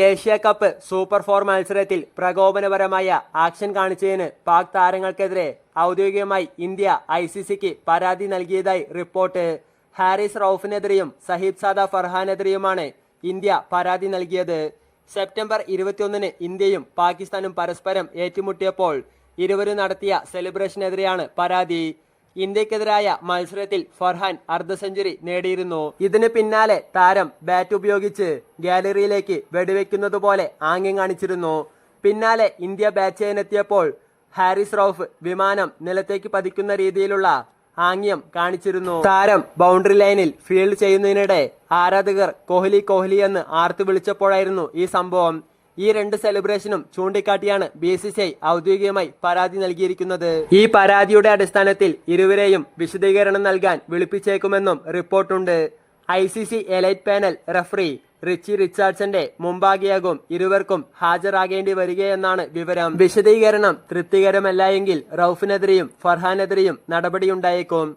Asia cup super four മത്സരത്തിൽ പ്രകോപനപരമായ action കാണിച്ചതിന് Pak താരങ്ങൾക്കെതിരെ ഔദ്യോഗികമായി ഇന്ത്യ ഐ സി സിക്ക് പരാതി നൽകിയതായി റിപ്പോർട്ട്. ഹാരിസ് റൌഫിനെതിരെയും സഹീബ് സാദ ഫർഹാനെതിരെയുമാണ് ഇന്ത്യ പരാതി നൽകിയത്. സെപ്റ്റംബർ ഇരുപത്തിയൊന്നിന് ഇന്ത്യയും പാകിസ്ഥാനും പരസ്പരം ഏറ്റുമുട്ടിയപ്പോൾ ഇരുവരും നടത്തിയ സെലിബ്രേഷനെതിരെയാണ് പരാതി. ഇന്ത്യക്കെതിരായ മത്സരത്തിൽ ഫർഹാൻ അർദ്ധ സെഞ്ചുറി നേടിയിരുന്നു. ഇതിന് പിന്നാലെ താരം ബാറ്റ് ഉപയോഗിച്ച് ഗാലറിയിലേക്ക് വെടിവെക്കുന്നത് പോലെ ആംഗ്യം കാണിച്ചിരുന്നു. പിന്നാലെ ഇന്ത്യ ബാറ്റ് ചെയ്യാനെത്തിയപ്പോൾ ഹാരിസ് റോഫ് വിമാനം നിലത്തേക്ക് പതിക്കുന്ന രീതിയിലുള്ള ആംഗ്യം കാണിച്ചിരുന്നു. താരം ബൗണ്ടറി ലൈനിൽ ഫീൽഡ് ചെയ്യുന്നതിനിടെ ആരാധകർ കോഹ്ലി കോഹ്ലി എന്ന് ആർത്തു വിളിച്ചപ്പോഴായിരുന്നു ഈ സംഭവം. ഈ രണ്ട് സെലിബ്രേഷനും ചൂണ്ടിക്കാട്ടിയാണ് ബി സി സി ഐ ഔദ്യോഗികമായി പരാതി നൽകിയിരിക്കുന്നത്. ഈ പരാതിയുടെ അടിസ്ഥാനത്തിൽ ഇരുവരെയും വിശദീകരണം നൽകാൻ വിളിപ്പിച്ചേക്കുമെന്നും റിപ്പോർട്ടുണ്ട്. I C C elite panel referee Richie റിച്ചാർഡ്സന്റെ മുമ്പാകെയാകും ഇരുവർക്കും ഹാജരാകേണ്ടി വരികയെന്നാണ് വിവരം. വിശദീകരണം തൃപ്തികരമല്ല എങ്കിൽ റൌഫിനെതിരെയും ഫർഹാനെതിരെയും നടപടിയുണ്ടായേക്കും.